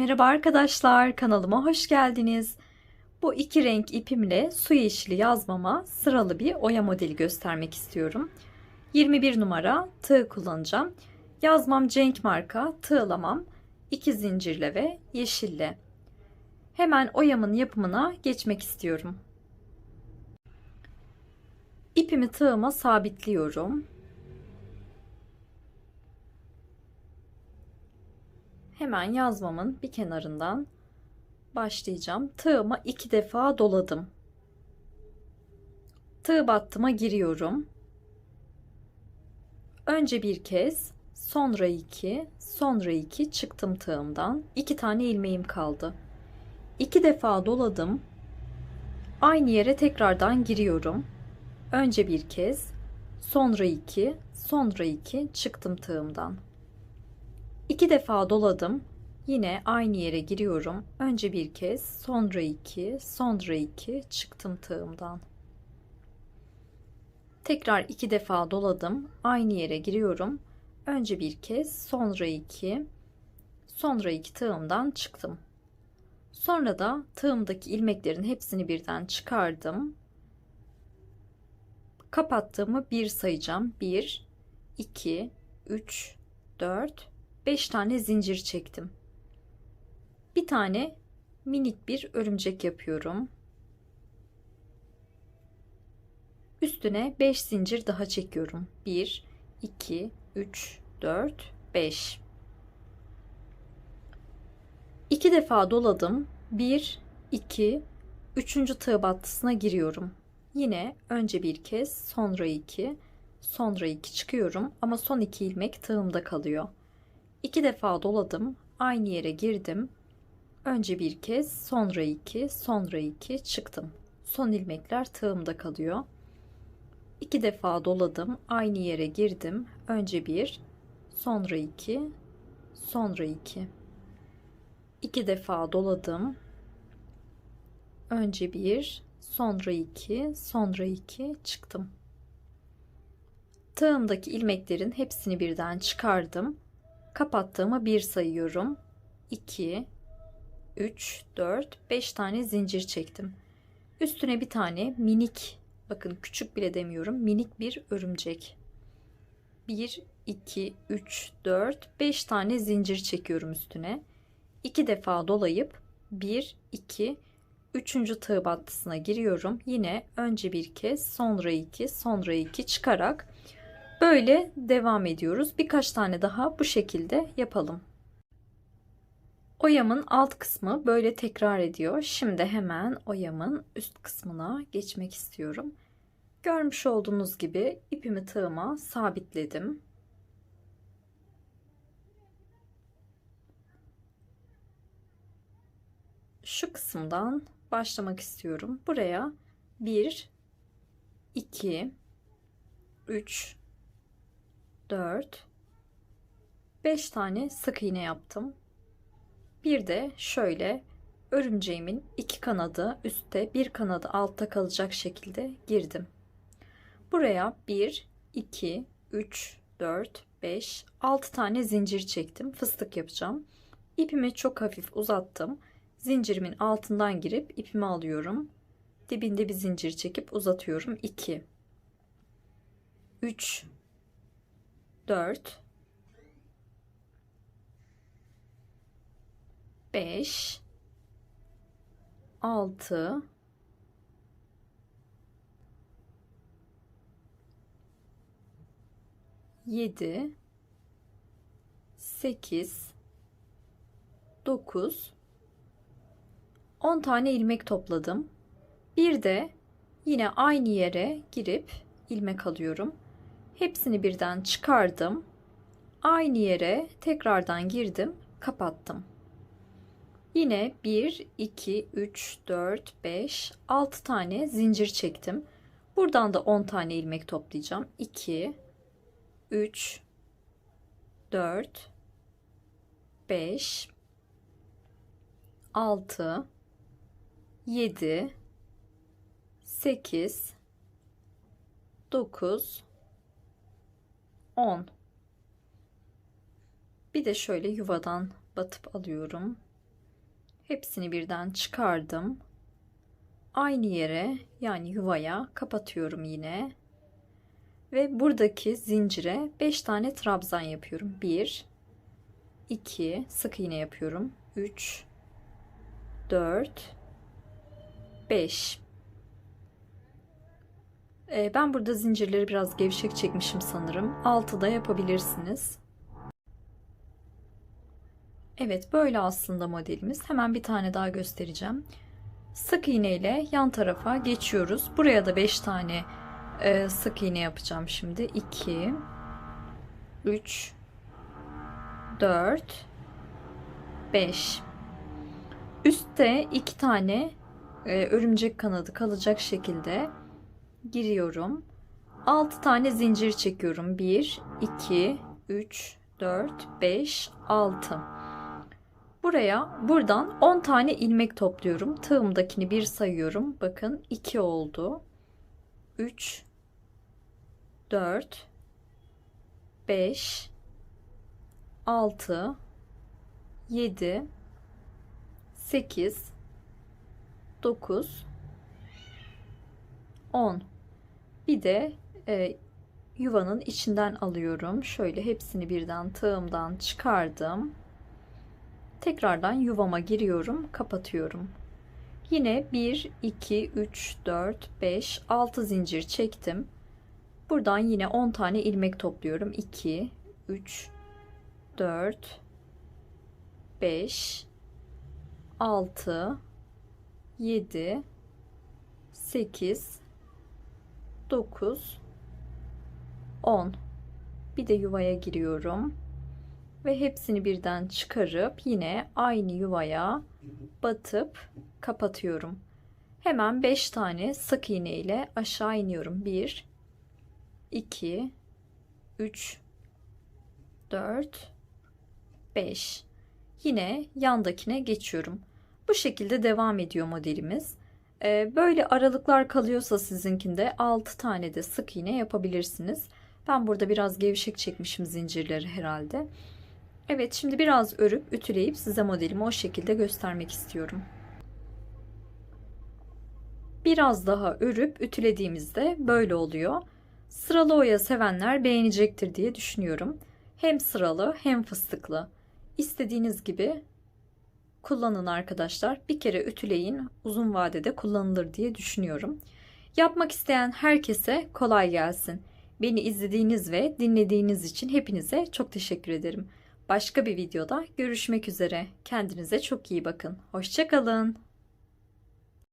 Merhaba arkadaşlar, kanalıma hoş geldiniz. Bu iki renk ipimle su yeşili yazmama sıralı bir oya modeli göstermek istiyorum. 21 numara tığ kullanacağım. Yazmam Cenk marka, tığlamam iki zincirle ve yeşille. Hemen oyamın yapımına geçmek istiyorum. İpimi tığıma sabitliyorum. Hemen yazmamın bir kenarından başlayacağım. Tığıma iki defa doladım. Tığ battıma giriyorum. Önce bir kez, sonra iki, sonra iki çıktım tığımdan. İki tane ilmeğim kaldı. İki defa doladım. Aynı yere tekrardan giriyorum. Önce bir kez, sonra iki, sonra iki çıktım tığımdan. İki defa doladım. Yine aynı yere giriyorum. Önce bir kez, sonra iki, sonra iki çıktım tığımdan. Tekrar iki defa doladım. Aynı yere giriyorum. Önce bir kez, sonra iki, sonra iki tığımdan çıktım. Sonra da tığımdaki ilmeklerin hepsini birden çıkardım. Kapattığımı bir sayacağım. 1, 2, 3, 4, 5 tane zincir çektim. Bir tane minik bir örümcek yapıyorum. Üstüne 5 zincir daha çekiyorum. 1 2 3 4 5 2 defa doladım. 1 2 3. tığ battısına giriyorum. Yine önce bir kez, sonra 2, sonra 2 çıkıyorum ama son 2 ilmek tığımda kalıyor. İki defa doladım. Aynı yere girdim. Önce bir kez, sonra iki, sonra iki çıktım. Son ilmekler tığımda kalıyor. İki defa doladım. Aynı yere girdim. Önce bir, sonra iki, sonra iki. İki defa doladım. Önce bir, sonra iki, sonra iki çıktım. Tığımdaki ilmeklerin hepsini birden çıkardım kapattığımı bir sayıyorum. 2 3 4 5 tane zincir çektim. Üstüne bir tane minik bakın küçük bile demiyorum minik bir örümcek. 1 2 3 4 5 tane zincir çekiyorum üstüne. 2 defa dolayıp 1 2 3. tığ battısına giriyorum. Yine önce bir kez, sonra 2, sonra 2 çıkarak Böyle devam ediyoruz. Birkaç tane daha bu şekilde yapalım. Oyamın alt kısmı böyle tekrar ediyor. Şimdi hemen oyamın üst kısmına geçmek istiyorum. Görmüş olduğunuz gibi ipimi tığıma sabitledim. Şu kısımdan başlamak istiyorum. Buraya 1 2 3 4 5 tane sık iğne yaptım. Bir de şöyle örümceğimin iki kanadı üstte bir kanadı altta kalacak şekilde girdim. Buraya 1 2 3 4 5 6 tane zincir çektim. Fıstık yapacağım. İpimi çok hafif uzattım. Zincirimin altından girip ipimi alıyorum. Dibinde bir zincir çekip uzatıyorum. 2 3 4 5 6 7 8 9 10 tane ilmek topladım. Bir de yine aynı yere girip ilmek alıyorum. Hepsini birden çıkardım. Aynı yere tekrardan girdim, kapattım. Yine 1, 2, 3, 4, 5, 6 tane zincir çektim. Buradan da 10 tane ilmek toplayacağım. 2, 3, 4, 5, 6, 7, 8, 9, 10 bir de şöyle yuvadan batıp alıyorum Hepsini birden çıkardım. Aynı yere yani yuvaya kapatıyorum yine. Ve buradaki zincire 5 tane trabzan yapıyorum. 1 2 sık iğne yapıyorum. 3 4 5 Ee, ben burada zincirleri biraz gevşek çekmişim sanırım. 6 da yapabilirsiniz. Evet böyle aslında modelimiz. Hemen bir tane daha göstereceğim. Sık iğne ile yan tarafa geçiyoruz. Buraya da 5 tane e, sık iğne yapacağım şimdi. 2 3 4 5 Üstte 2 tane e, örümcek kanadı kalacak şekilde giriyorum. 6 tane zincir çekiyorum. 1 2 3 4 5 6 Buraya buradan 10 tane ilmek topluyorum. Tığımdakini bir sayıyorum. Bakın 2 oldu. 3 4 5 6 7 8 9 10 bir de e, yuvanın içinden alıyorum. Şöyle hepsini birden tığımdan çıkardım. Tekrardan yuvama giriyorum, kapatıyorum. Yine 1, 2, 3, 4, 5, 6 zincir çektim. Buradan yine 10 tane ilmek topluyorum. 2, 3, 4, 5, 6, 7, 8, 9, 10. Bir de yuvaya giriyorum ve hepsini birden çıkarıp yine aynı yuvaya batıp kapatıyorum. Hemen 5 tane sık iğne ile aşağı iniyorum. 1 2 3 4 5 Yine yandakine geçiyorum. Bu şekilde devam ediyor modelimiz. Ee, böyle aralıklar kalıyorsa sizinkinde 6 tane de sık iğne yapabilirsiniz. Ben burada biraz gevşek çekmişim zincirleri herhalde. Evet şimdi biraz örüp ütüleyip size modelimi o şekilde göstermek istiyorum. Biraz daha örüp ütülediğimizde böyle oluyor. Sıralı oya sevenler beğenecektir diye düşünüyorum. Hem sıralı hem fıstıklı. İstediğiniz gibi kullanın arkadaşlar. Bir kere ütüleyin uzun vadede kullanılır diye düşünüyorum. Yapmak isteyen herkese kolay gelsin. Beni izlediğiniz ve dinlediğiniz için hepinize çok teşekkür ederim. Başka bir videoda görüşmek üzere. Kendinize çok iyi bakın. Hoşçakalın.